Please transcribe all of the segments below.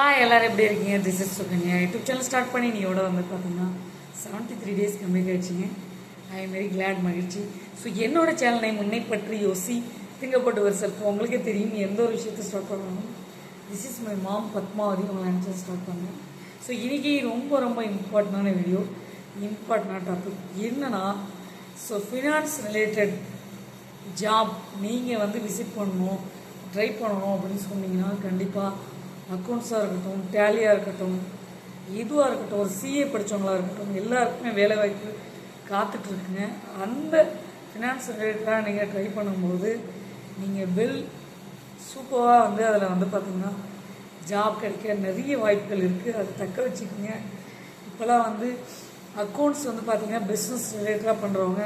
ஆ எல்லோரும் எப்படி இருக்கீங்க? This is Sukanya YouTube channel start பண்ணி நீயோட வந்து பார்த்தீங்கன்னா செவன்ட்டி த்ரீ டேஸ் கம்ப்ளீட் ஆயிடுச்சுங்க. ஐ எம் வெரி கிளாட் மகிழ்ச்சி. ஸோ என்னோட சேனலை முன்னை பற்றி யோசி. திங்கப்பட்டு ஒரு செல்ஃப் உங்களுக்கே தெரியும் எந்த ஒரு விஷயத்தை ஸ்டார்ட் பண்ணணும். This is my mom Padmavathi உங்களை நினச்சா ஸ்டார்ட் பண்ணேன் ஸோ இன்றைக்கி ரொம்ப ரொம்ப இம்பார்ட்டண்டான வீடியோ இம்பார்ட்டண்டான டாபிக் என்னன்னா ஸோ ஃபினான்ஸ் ரிலேட்டட் ஜாப் நீங்கள் வந்து விசிட் பண்ணணும் ட்ரை பண்ணணும் அப்படின்னு சொன்னீங்கன்னா கண்டிப்பாக அக்கௌண்ட்ஸாக இருக்கட்டும் டேலியாக இருக்கட்டும் இதுவாக இருக்கட்டும் ஒரு சிஏ படித்தவங்களா இருக்கட்டும் எல்லாருக்குமே வேலைவாய்ப்பு காத்துட்ருக்குங்க அந்த ஃபினான்ஸ் ரிலேட்டடாக நீங்கள் ட்ரை பண்ணும்போது நீங்கள் வெல் சூப்பராக வந்து அதில் வந்து பார்த்திங்கன்னா ஜாப் கிடைக்க நிறைய வாய்ப்புகள் இருக்குது அதை தக்க வச்சுக்கோங்க. இப்போலாம் வந்து அக்கௌண்ட்ஸ் வந்து பார்த்திங்கன்னா பிஸ்னஸ் ரிலேட்டடாக பண்ணுறவங்க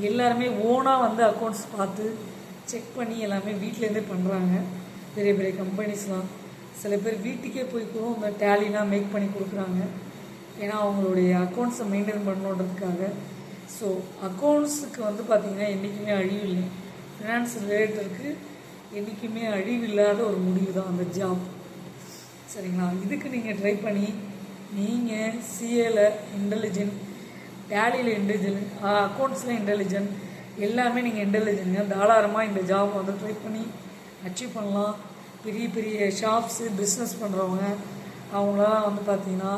எல்லாருமே ஓனாக வந்து அக்கௌண்ட்ஸ் பார்த்து செக் பண்ணி எல்லாமே வீட்டிலேருந்தே பண்ணுறாங்க பெரிய பெரிய கம்பெனிஸ்லாம் சில பேர் வீட்டுக்கே போய் கூட இந்த டேலிலாம் மேக் பண்ணி கொடுக்குறாங்க. ஏன்னா அவங்களுடைய அக்கௌண்ட்ஸை மெயின்டைன் பண்ணணுன்றதுக்காக. ஸோ அக்கௌண்ட்ஸுக்கு வந்து பார்த்திங்கன்னா என்றைக்குமே அழிவு இல்லை. ஃபினான்ஸ் ரிலேட்டருக்கு என்றைக்குமே அழிவு இல்லாத ஒரு முடிவு தான் அந்த ஜாப் சரிங்களா? இதுக்கு நீங்கள் ட்ரை பண்ணி நீங்கள் சிஏல இன்டெலிஜென்ட் டேலியில் இன்டெலிஜென்ட் அக்கௌண்ட்ஸில் இன்டெலிஜென்ட் எல்லாமே நீங்கள் இன்டெலிஜென்ட்ங்க தாராளமாக இந்த ஜாப் வந்து ட்ரை பண்ணி அச்சீவ் பண்ணலாம். பெரிய பெரிய ஷாப்ஸு பிஸ்னஸ் பண்ணுறவங்க அவங்களாம் வந்து பார்த்தீங்கன்னா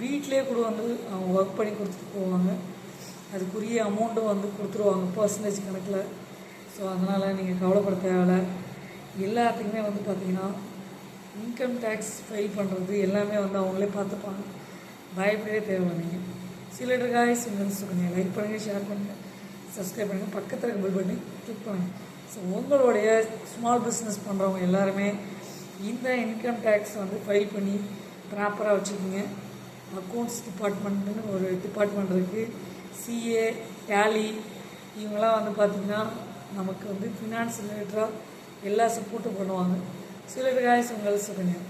வீட்டிலே கூட வந்து அவங்க ஒர்க் பண்ணி கொடுத்துட்டு போவாங்க. அதுக்குரிய அமௌண்ட்டும் வந்து கொடுத்துருவாங்க பர்சன்டேஜ் கணக்கில். ஸோ அதனால் நீங்கள் கவலைப்பட தேவையில்ல. எல்லாத்துக்குமே வந்து பார்த்திங்கன்னா இன்கம் டேக்ஸ் ஃபைல் பண்ணுறது எல்லாமே வந்து அவங்களே பார்த்துப்பாங்க. பயப்படவே தேவையில்லை நீங்கள் சில காய்ஸ் உங்களுக்கு சொல்லுங்கள் லைக் பண்ணுங்கள் ஷேர் பண்ணுங்கள் சப்ஸ்கிரைப் பண்ணுங்கள் பக்கத்தில் இருக்க பில் பண்ணி கிளிக் பண்ணுங்கள் ஸோ உங்களுடைய ஸ்மால் பிஸ்னஸ் பண்ணுறவங்க எல்லாருமே இந்த இன்கம் டேக்ஸ் வந்து ஃபைல் பண்ணி ப்ராப்பராக வச்சுக்கோங்க அக்கௌண்ட்ஸ் டிபார்ட்மெண்ட்டுன்னு ஒரு டிபார்ட்மெண்ட் இருக்குது சிஏ டேலி இவங்களாம் வந்து பார்த்திங்கன்னா நமக்கு வந்து ஃபினான்ஸ் ரிலேட்டடாக எல்லா சப்போர்ட்டும் பண்ணுவாங்க. சில காய்ஸ் உங்களை சொல்லுங்கள்